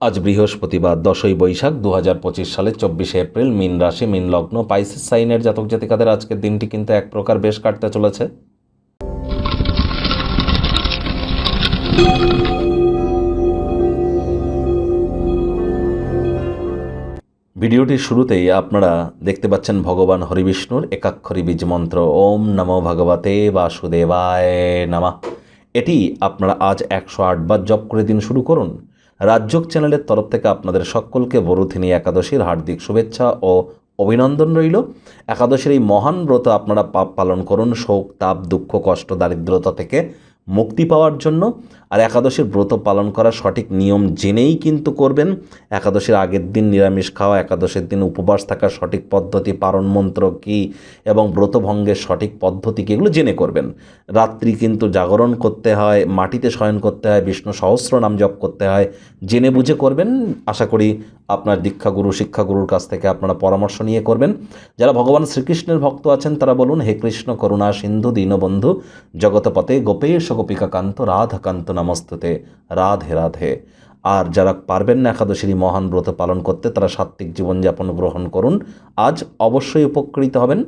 আজ বৃহস্পতিবার, দশই বৈশাখ দু হাজার পঁচিশ সালের চব্বিশে এপ্রিল, মিন রাশি, মিন লগ্ন, পাইসিস সাইনের জাতক জাতিকাদের আজকের দিনটি কিন্তু এক প্রকার বেশ কাটতে চলেছে। ভিডিওটির শুরুতেই আপনারা দেখতে পাচ্ছেন ভগবান হরিবিষ্ণুর একাক্ষরী বীজ মন্ত্র, ওম নমো ভগবতে বাসুদেবায় নামা। এটি আপনারা আজ একশো আটবার জপ করে দিন শুরু করুন। রাজ্যক চ্যানেলের তরফ থেকে আপনাদের সকলকে বরুথিনী একাদশীর হার্দিক শুভেচ্ছা ও অভিনন্দন রইল। একাদশীর এই মহান ব্রত আপনারা পাপ পালন করুন, শোক, তাপ, দুঃখ, কষ্ট, দারিদ্রতা থেকে মুক্তি পাওয়ার জন্য। আর একাদশীর ব্রত পালন করার সঠিক নিয়ম জেনেই কিন্তু করবেন। একাদশীর আগের দিন নিরামিষ খাওয়া, একাদশের দিন উপবাস থাকার সঠিক পদ্ধতি, পারণ মন্ত্র কী এবং ব্রতভঙ্গের সঠিক পদ্ধতি কী এগুলো জেনে করবেন। রাত্রি কিন্তু জাগরণ করতে হয়, মাটিতে শয়ন করতে হয়, বিষ্ণু সহস্র নাম জপ করতে হয়, জেনে বুঝে করবেন। আশা করি আপনার দীক্ষাগুরু, শিক্ষাগুরুর কাছ থেকে আপনারা পরামর্শ নিয়ে করবেন। যারা ভগবান শ্রীকৃষ্ণের ভক্ত আছেন, তারা বলুন, হে কৃষ্ণ করুণা সিন্ধু, দীনবন্ধু জগতপতে গোপেশ গোপিকাকান্ত, রাধাকান্ত নমস্তুতে রাধে রাধে। আর যারা পারবেন না একাদশীর মহান ব্রত পালন করতে, তারা সাত্ত্বিক জীবনযাপন গ্রহণ করুন। আজ অবশ্যই উপকৃত হবেন।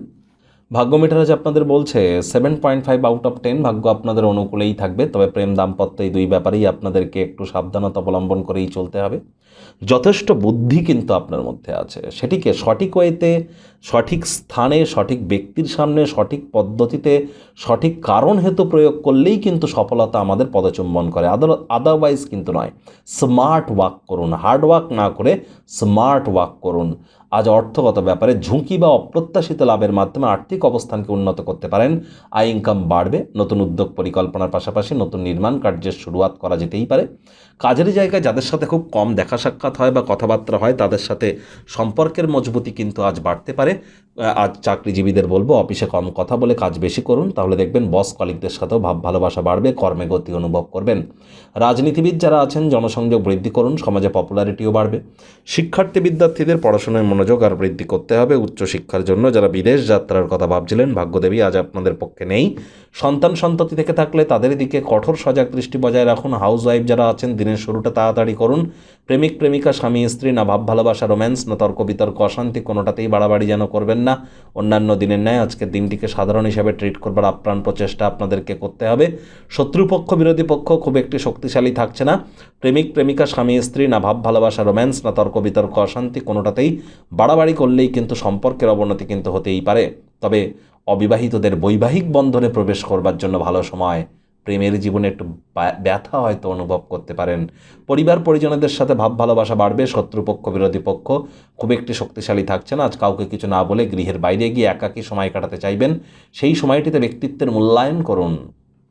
ভাগ্য মিটার আজ আপনাদের বলছে seven point five out of ten ভাগ্য আপনাদের অনুকূলেই থাকবে, তবে প্রেম দাম্পত্য এই দুই ব্যাপারেই আপনাদেরকে একটু সাবধানতা অবলম্বন করেই চলতে হবে। যথেষ্ট বুদ্ধি কিন্তু আপনার মধ্যে আছে। সেটিকে সঠিক ওয়েতে, সঠিক স্থানে, সঠিক ব্যক্তির সামনে, সঠিক পদ্ধতিতে, সঠিক কারণ হেতু প্রয়োগ করলেই কিন্তু সফলতা আমাদের পদচুম্বন করে। আদার আদারওয়াইজ কিন্তু নয়। স্মার্ট ওয়াক করুন। হার্ড ওয়ার্ক না করে স্মার্ট ওয়াক করুন। আজ অর্থগত ব্যাপারে ঝুঁকি বা অপ্রত্যাশিত লাভের মাধ্যমে আর্থিক অবস্থানকে উন্নত করতে পারেন। আয় ইনকাম বাড়বে। নতুন উদ্যোগ পরিকল্পনার পাশাপাশি নতুন নির্মাণ কার্যের শুরুয়াত করা যেতেই পারে। কাজের জায়গায় যাদের সাথে খুব কম দেখা সাক্ষাৎ হয় বা কথাবার্তা হয় তাদের সাথে সম্পর্কের মজবুতি কিন্তু আজ বাড়তে পারে। আজ চাকরিজীবীদের বলব, অফিসে কম কথা বলে কাজ বেশি করুন, তাহলে দেখবেন বস কলিকদের সাথেও ভাব ভালোবাসা বাড়বে, কর্মে গতি অনুভব করবেন। রাজনীতিবিদ যারা আছেন, জনসংযোগ বৃদ্ধি করুন, সমাজে পপুলারিটিও বাড়বে। শিক্ষার্থী বিদ্যার্থীদের পড়াশোনায় মনোযোগ আর বৃদ্ধি করতে হবে উচ্চশিক্ষার জন্য। যারা বিদেশ যাত্রার কথা ভাবছিলেন, ভাগ্যদেবী আজ আপনাদের পক্ষে নেই। সন্তান সন্ততি থেকে থাকলে তাদের দিকে কঠোর সজাগ দৃষ্টি বজায় রাখুন। হাউস ওয়াইফ যারা আছেন, দিনের শুরুটা তাড়াতাড়ি করুন। প্রেমিক, প্রেমিকা, স্বামী, স্ত্রী না ভাব ভালোবাসা, রোম্যান্স, না তর্ক বিতর্ক, অশান্তি, কোনোটাতেই বাড়াবাড়ি যেন করবেন না। অন্যান্য দিনের ন্যায় আজকের দিনটিকে সাধারণ হিসাবে ট্রিট করবার আপ্রাণ প্রচেষ্টা আপনাদেরকে করতে হবে। শত্রুপক্ষ, বিরোধী পক্ষ খুব একটি শক্তিশালী থাকছে না। প্রেমিক, প্রেমিকা, স্বামী, স্ত্রী, না ভাব, ভালোবাসা রোম্যান্স না তর্ক, বিতর্ক, অশান্তি কোনোটাতেই বাড়াবাড়ি করলেই কিন্তু সম্পর্কের অবনতি কিন্তু হতেই পারে। তবে অবিবাহিতদের বৈবাহিক বন্ধনে প্রবেশ করবার জন্য ভালো সময় প্রেমের জীবনে একটু ব্যথা হয়তো অনুভব করতে পারেন। পরিবার পরিজনদের সাথে ভাব ভালোবাসা বাড়বে, শত্রুপক্ষ, বিরোধী পক্ষ খুব একটি শক্তিশালী থাকছে না। আজ কাউকে কিছু না বলে গৃহের বাইরে গিয়ে একাকী সময় কাটাতে চাইবেন। সেই সময়টিতে ব্যক্তিত্বের মূল্যায়ন করুন।